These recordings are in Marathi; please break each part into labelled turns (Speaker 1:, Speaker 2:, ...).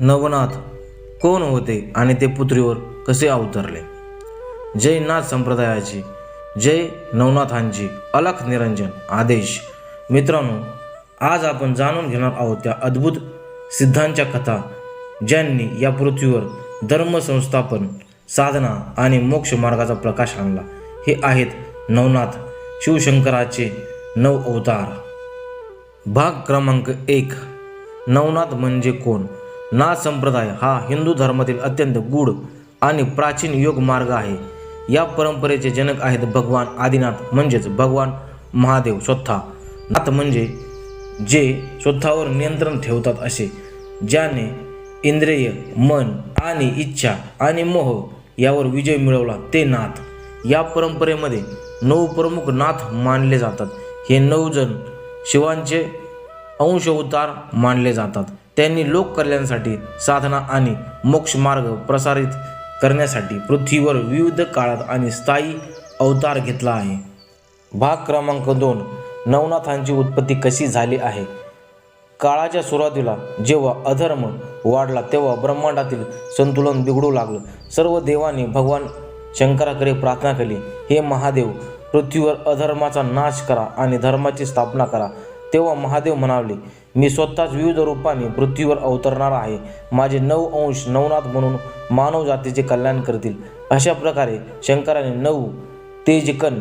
Speaker 1: नवनाथ कोण होते आणि ते पुत्रीवर कसे अवतरले? जय नाथ संप्रदायाची जय नवनाथांची अलख निरंजन आदेश. मित्रांनो आज आपण जाणून घेणार आहोत त्या अद्भुत सिद्धांच्या कथा ज्यांनी या पृथ्वीवर धर्म संस्थापन साधना आणि मोक्ष मार्गाचा प्रकाश आणला. हे आहेत नवनाथ शिवशंकराचे नव अवतार. भाग क्रमांक एक. नवनाथ म्हणजे कोण? नाथ संप्रदाय हा हिंदू धर्मातील अत्यंत गूढ आणि प्राचीन योग मार्ग आहे. या परंपरेचे जनक आहेत भगवान आदिनाथ म्हणजेच भगवान महादेव स्वतः. नाथ म्हणजे जे स्वतःवर नियंत्रण ठेवतात असे ज्याने इंद्रिय मन आणि इच्छा आणि मोह यावर विजय मिळवला ते नाथ. या परंपरेमध्ये नऊ प्रमुख नाथ मानले जातात. हे नऊ जण शिवांचे अंश अवतार मानले जातात. त्यांनी लोककल्याणसाठी साधना आणि मोक्ष मार्ग प्रसारित करण्यासाठी पृथ्वीवर विविध काळात आणि स्थायी अवतार घेतला आहे. भाग क्रमांक दोन. नवनाथांची उत्पत्ती कशी झाली आहे? काळाच्या सुरुवातीला जेव्हा अधर्म वाढला तेव्हा ब्रह्मांडातील संतुलन बिघडू लागलं. सर्व देवांनी भगवान शंकराकडे प्रार्थना केली हे महादेव पृथ्वीवर अधर्माचा नाश करा आणि धर्माची स्थापना करा. तेव्हा महादेव म्हणाले मी स्वतःच विविध रूपाने पृथ्वीवर अवतरणार आहे. माझे नऊ अंश नवनाथ म्हणून मानव जातीचे कल्याण करतील. अशा प्रकारे शंकराने नऊ तेजकण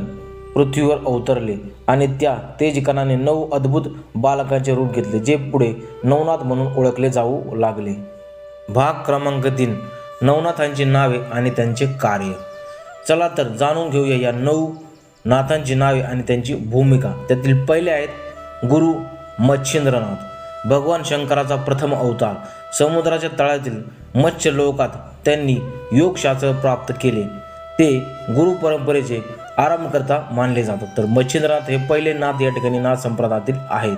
Speaker 1: पृथ्वीवर अवतरले आणि त्या तेजकणाने नऊ अद्भुत बालकांचे रूप घेतले जे पुढे नवनाथ म्हणून ओळखले जाऊ लागले. भाग क्रमांक तीन. नवनाथांची नावे आणि त्यांचे कार्य. चला तर जाणून घेऊया या नऊ नाथांची नावे आणि त्यांची भूमिका. त्यातील पहिले आहेत गुरु मच्छिंद्रनाथ. भगवान शंकराचा प्रथम अवतार. समुद्राच्या तळातील मत्स्य लोकात त्यांनी योगशास्त्र प्राप्त केले. ते गुरु परंपरेचे आरंभकर्ता मानले जातात. तर मच्छिंद्रनाथ हे पहिले नाथ या ठिकाणी नाथ संप्रदायातील आहेत.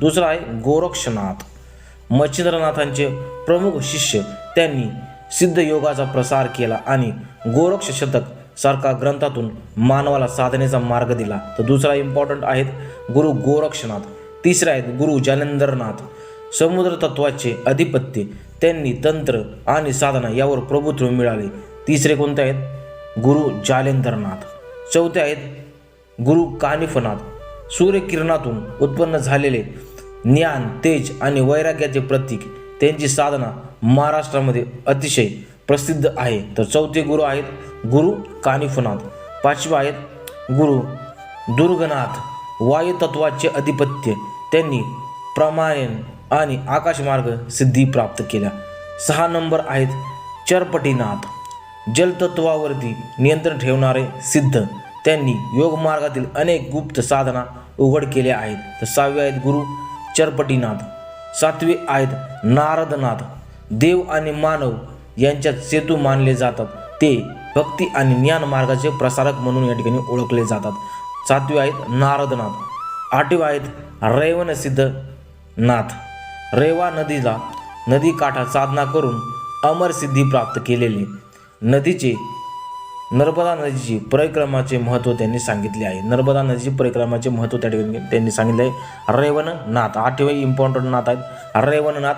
Speaker 1: दुसरा आहे गोरक्षनाथ. मच्छिंद्रनाथांचे प्रमुख शिष्य त्यांनी सिद्ध योगाचा प्रसार केला आणि गोरक्ष शतक सारखा ग्रंथातून मानवाला साधनेचा मार्ग दिला. तर दुसरा इम्पॉर्टंट आहेत गुरु गोरक्षनाथ. तिसरे आहेत गुरु जालेंद्रनाथ समुद्र तत्वाचे अधिपत्य त्यांनी तंत्र आणि साधना यावर प्रभुत्व मिळाले. तिसरे कोणते आहेत? गुरु जालेंद्रनाथ चौथे आहेत गुरु कानिफनाथ. सूर्यकिरणातून उत्पन्न झालेले ज्ञान तेज आणि वैराग्याचे प्रतीक त्यांची साधना महाराष्ट्रामध्ये अतिशय प्रसिद्ध आहे. तर चौथे गुरु आहेत गुरु कानिफनाथ. पाचवे आहेत गुरु दुर्गनाथ. वायुतत्वाचे अधिपत्य त्यांनी प्रमायण आणि आकाशमार्ग सिद्धी प्राप्त केल्या. सहा नंबर आहेत चरपटीनाथ. जलतत्वावरती नियंत्रण ठेवणारे सिद्ध. त्यांनी योगमार्गातील अनेक गुप्त साधना उघड केल्या आहेत. तर सहावे आहेत गुरु चरपटीनाथ. सातवे आहेत नारदनाथ. देव आणि मानव यांच्यात सेतू मानले जातात. ते भक्ती आणि ज्ञान मार्गाचे प्रसारक म्हणून या ठिकाणी ओळखले जातात. सातवे आहेत नारदनाथ. आठवे आहेत रैवनसिद्ध नाथ. रेवा नदीला नदी काठा साधना करून अमर सिद्धी प्राप्त केलेले. नदीचे नर्मदा नदीची परिक्रमाचे महत्त्व त्यांनी सांगितले आहे. नर्मदा नदीची परिक्रमाचे महत्त्व त्या ठिकाणी त्यांनी सांगितले आहे. रेवणनाथ आठवे इम्पॉर्टंट नाथ आहेत. रेवणनाथ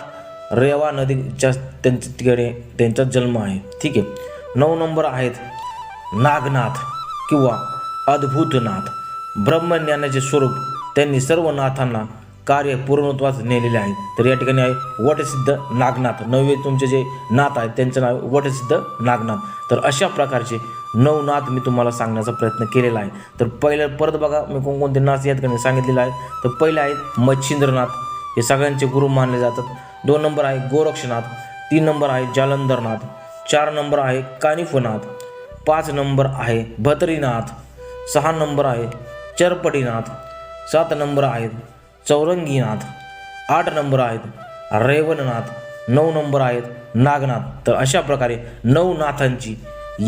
Speaker 1: रेवा नदीच्या त्यांच्या तिकडे त्यांचा जन्म आहे. ठीक आहे. नऊ नंबर आहेत नागनाथ किंवा अद्भुतनाथ. ब्रह्मज्ञानाचे स्वरूप त्यांनी सर्व नाथांना कार्य पूर्णत्वास नेलेले आहे. तर या ठिकाणी आहे वटसिद्ध नागनाथ. नववे तुमचे जे नाथ आहेत त्यांचं नाव वटसिद्ध नागनाथ. तर अशा प्रकारचे नऊ नाथ मी तुम्हाला सांगण्याचा प्रयत्न केलेला आहे. तर पहिलं परत बघा मी कोणकोणते नाथ या ठिकाणी सांगितलेले आहे. तर पहिले आहेत मच्छिंद्रनाथ. हे सगळ्यांचे गुरु मानले जातात. दोन नंबर आहे गोरक्षनाथ. तीन नंबर आहे जालंधरनाथ. चार नंबर आहे कानिफनाथ. पाच नंबर आहे भद्रीनाथ. सहा नंबर आहे चरपटीनाथ. सात नंबर आहेत चौरंगीनाथ आठ नंबर आहेत रेवणनाथ नऊ नंबर आहेत नागनाथ. तर अशा प्रकारे नऊ नाथांची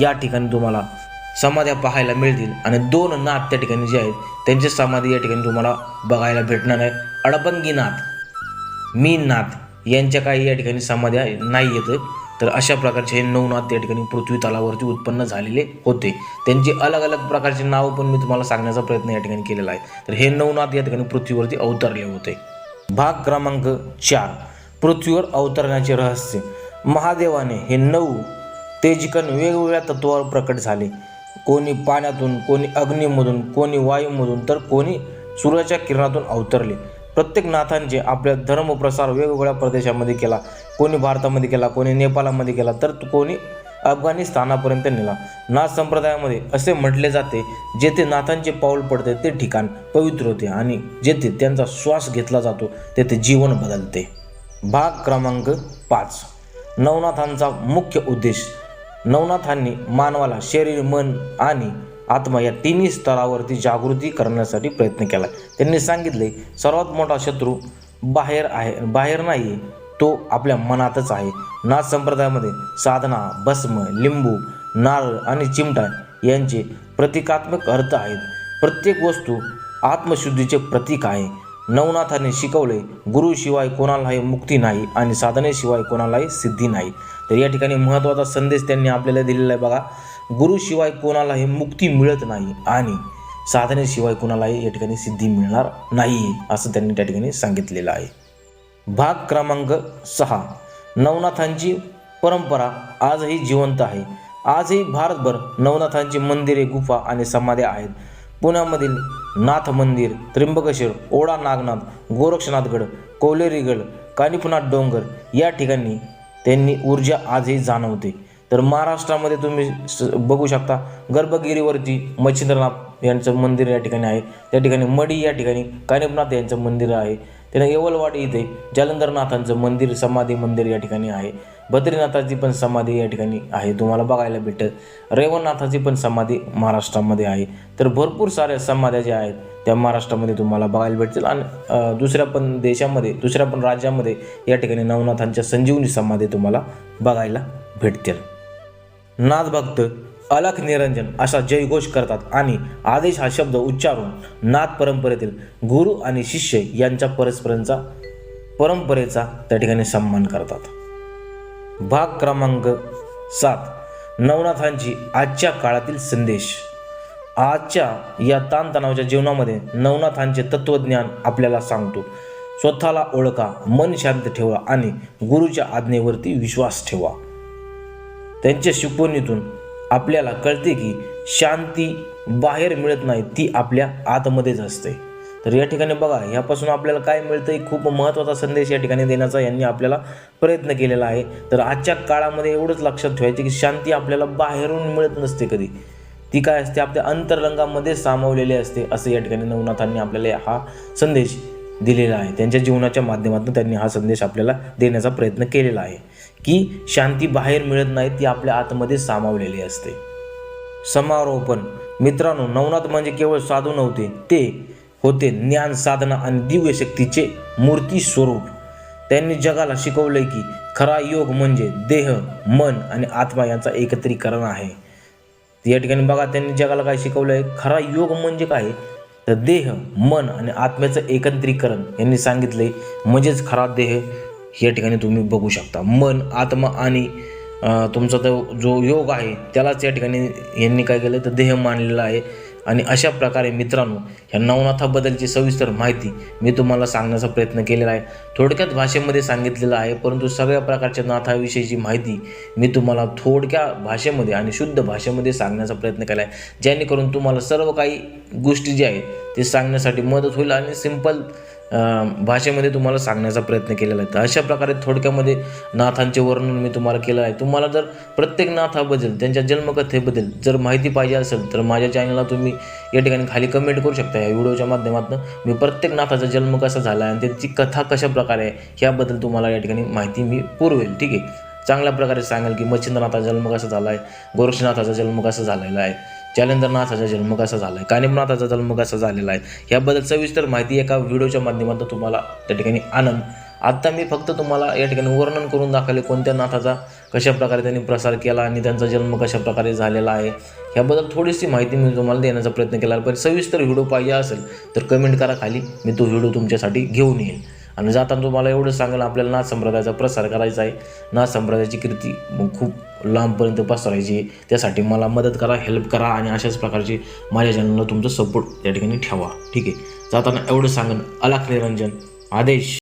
Speaker 1: या ठिकाणी तुम्हाला समाध्या पाहायला मिळतील. आणि दोन नाथ त्या ठिकाणी जे आहेत त्यांची समाधी या ठिकाणी तुम्हाला बघायला भेटणार आहे. अडबंगीनाथ मीननाथ यांच्या काही या ठिकाणी समाध्या नाही येतं तर अशा प्रकारचे हे नवनाथ या ठिकाणी पृथ्वी तलावरती उत्पन्न झालेले होते. त्यांची अलग अलग प्रकारची नावं पण मी तुम्हाला सांगण्याचा प्रयत्न या ठिकाणी केलेला आहे. तर हे नवनाथ या ठिकाणी पृथ्वीवरती अवतरले होते. भाग क्रमांक चार. पृथ्वीवर अवतरण्याचे रहस्य. महादेवाने हे नऊ तेजिकन वेगवेगळ्या तत्वावर प्रकट झाले. कोणी पाण्यातून कोणी अग्नीमधून कोणी वायूमधून तर कोणी सूर्याच्या किरणातून अवतरले. प्रत्येक नाथांचे आपल्या धर्मप्रसार वेगवेगळ्या प्रदेशामध्ये केला कोणी भारतामध्ये केला कोणी नेपाळामध्ये केला तर कोणी अफगाणिस्तानापर्यंत नेला. नाथ संप्रदायामध्ये असे म्हटले जाते जेथे नाथांचे पाऊल पडते ते ठिकाण पवित्र होते आणि जेथे त्यांचा श्वास घेतला जातो तेथे जीवन बदलते. भाग क्रमांक पाच. नवनाथांचा मुख्य उद्देश. नवनाथांनी मानवाला शरीर मन आणि आत्मा या तिन्ही स्तरावरती जागृती करण्यासाठी प्रयत्न केला. त्यांनी सांगितले सर्वात मोठा शत्रू बाहेर आहे बाहेर नाही तो आपल्या मनातच आहे. नाथ संप्रदायामध्ये साधना भस्म लिंबू नारळ आणि चिमटा यांचे प्रतिकात्मक अर्थ आहेत. प्रत्येक वस्तू आत्मशुद्धीचे प्रतीक आहे. नवनाथाने शिकवले गुरुशिवाय कोणालाही मुक्ती नाही आणि साधनेशिवाय कोणालाही सिद्धी नाही. तर या ठिकाणी महत्त्वाचा संदेश त्यांनी आपल्याला दिलेला आहे बघा. गुरुशिवाय कोणालाही मुक्ती मिळत नाही आणि साधनेशिवाय कोणालाही या ठिकाणी सिद्धी मिळणार नाही असं त्यांनी त्या ठिकाणी सांगितलेलं आहे. भाग क्रमांक सहा. नवनाथांची परंपरा आजही जिवंत आहे. आजही भारतभर नवनाथांची मंदिरे गुफा आणि समाध्या आहेत. पुण्यामधील नाथ मंदिर त्र्यंबकेश्वर ओढा नागनाथ गोरक्षनाथगड कोलेरीगड कानिफनाथ डोंगर या ठिकाणी त्यांनी ऊर्जा आजही जाणवते. तर महाराष्ट्रामध्ये तुम्ही स बघू शकता गर्भगिरीवरती मच्छिंद्रनाथ यांचं मंदिर या ठिकाणी आहे. त्या ठिकाणी मडी या ठिकाणी कानिपनाथ यांचं मंदिर आहे. त्याने येवलवाडी इथे जालंधरनाथांचं मंदिर समाधी मंदिर या ठिकाणी आहे. बद्रीनाथाची पण समाधी या ठिकाणी आहे तुम्हाला बघायला भेटत रेवणनाथाची पण समाधी महाराष्ट्रामध्ये आहे. तर भरपूर साऱ्या समाध्या ज्या आहेत त्या महाराष्ट्रामध्ये तुम्हाला बघायला भेटतील. आणि दुसऱ्या पण देशामध्ये दुसऱ्या पण राज्यामध्ये या ठिकाणी नवनाथांच्या संजीवनी समाधी तुम्हाला बघायला भेटतील. नाथभक्त अलख निरंजन असा जयघोष करतात आणि आदेश हा शब्द उच्चारून नाथ परंपरेतील गुरु आणि शिष्य यांच्या परस्परांचा परंपरेचा त्या ठिकाणी सन्मान करतात. भाग क्रमांक सात नवनाथांची आजच्या काळातील संदेश. आजच्या या ताणतणावाच्या जीवनामध्ये नवनाथांचे तत्त्वज्ञान आपल्याला सांगतो. स्वतःला ओळखा मन शांत ठेवा आणि गुरुच्या आज्ञेवरती विश्वास ठेवा. त्यांच्या शिकवणीतून आपल्याला कळते की शांती बाहेर मिळत नाही ती आपल्या आतमध्येच असते. तर या ठिकाणी बघा यापासून आपल्याला काय मिळतं खूप महत्त्वाचा संदेश या ठिकाणी देण्याचा यांनी आपल्याला प्रयत्न केलेला आहे. तर आजच्या काळामध्ये एवढंच लक्षात ठेवायचे की शांती आपल्याला बाहेरून मिळत नसते कधी. ती काय असते? आपल्या अंतरंगामध्ये सामावलेली असते असं या ठिकाणी नवनाथांनी आपल्याला हा संदेश दिलेला आहे. त्यांच्या जीवनाच्या माध्यमातून त्यांनी हा संदेश आपल्याला देण्याचा प्रयत्न केलेला आहे. की शांती बाहेर मिळत नाही ती आपल्या आतमध्ये सामावलेली असते. समारोपण. मित्रांनो नवनाथ म्हणजे केवळ साधू नव्हते ते होते ज्ञान साधना आणि दिव्य शक्तीचे मूर्ती स्वरूप. त्यांनी जगाला शिकवलंय की खरा योग म्हणजे देह मन आणि आत्मा यांचा एकत्रीकरण आहे. या ठिकाणी बघा त्यांनी जगाला काय शिकवलं आहे खरा योग म्हणजे काय? तर देह मन आणि आत्म्याचं एकत्रीकरण. यांनी सांगितले म्हणजेच खरा देह या ठिकाणी तुम्ही बघू शकता. मन आत्मा आणि तुमचा तो जो योग आहे त्यालाच या ठिकाणी यांनी काय केलं? तर देह मानलेला आहे. आणि अशा प्रकारे मित्रांनो ह्या नवनाथाबद्दलची सविस्तर माहिती मी तुम्हाला सांगण्याचा प्रयत्न केलेला आहे. थोडक्यात भाषेमध्ये सांगितलेलं आहे परंतु सगळ्या प्रकारच्या नाथाविषयीची माहिती मी तुम्हाला थोडक्या भाषेमध्ये आणि शुद्ध भाषेमध्ये सांगण्याचा प्रयत्न केला आहे. जेणेकरून तुम्हाला सर्व काही गोष्टी ज्या आहेत ते सांगण्यासाठी मदत होईल आणि सिंपल भाषेमध्ये तुम्हाला सांगण्याचा प्रयत्न केलेला आहे. तर अशा प्रकारे थोडक्यामध्ये नाथांचे वर्णन मी तुम्हाला केलं आहे. तुम्हाला जर प्रत्येक नाथाबद्दल त्यांच्या जन्मकथेबद्दल जर माहिती पाहिजे असेल तर माझ्या चॅनलला तुम्ही या ठिकाणी खाली कमेंट करू शकता. या व्हिडिओच्या माध्यमातून मी प्रत्येक नाथाचा जन्म कसा झाला आहे आणि त्याची कथा कशा प्रकारे आहे ह्याबद्दल तुम्हाला या ठिकाणी माहिती मी पुरवेल. ठीक आहे? चांगल्या प्रकारे सांगेल की मच्छिंद्रनाथाचा जन्म कसा झाला आहे गोरक्षनाथाचा जन्म कसा झालेला आहे. जालंधरनाथाचा जन्म कसा झाला आहे कानिमनाथाचा जन्म कसा झालेला आहे? याबद्दल सविस्तर माहिती एका व्हिडिओच्या माध्यमातून तुम्हाला त्या ठिकाणी आनंद आत्ता मी फक्त तुम्हाला या ठिकाणी वर्णन करून दाखवले कोणत्या नाथाचा कशा प्रकारे त्यांनी प्रसार केला आणि त्यांचा जन्म कशाप्रकारे झालेला आहे. ह्याबद्दल थोडीशी माहिती मी तुम्हाला देण्याचा प्रयत्न केला पण सविस्तर व्हिडिओ पाहिजे असेल तर कमेंट करा खाली. मी तो व्हिडिओ तुमच्यासाठी घेऊन येईल आणि जाताना तुम्हाला एवढं सांगेल आपल्याला नाथ संप्रदायाचा प्रसार करायचा आहे. नाथ संप्रदायाची कीर्ती खूप लांबपर्यंत पसरायची आहे. त्यासाठी मला मदत करा हेल्प करा आणि अशाच प्रकारची माझ्या चॅनलला तुमचा सपोर्ट त्या ठिकाणी ठेवा. ठीक आहे? जाताना एवढं सांगेन अलाख निरंजन आदेश.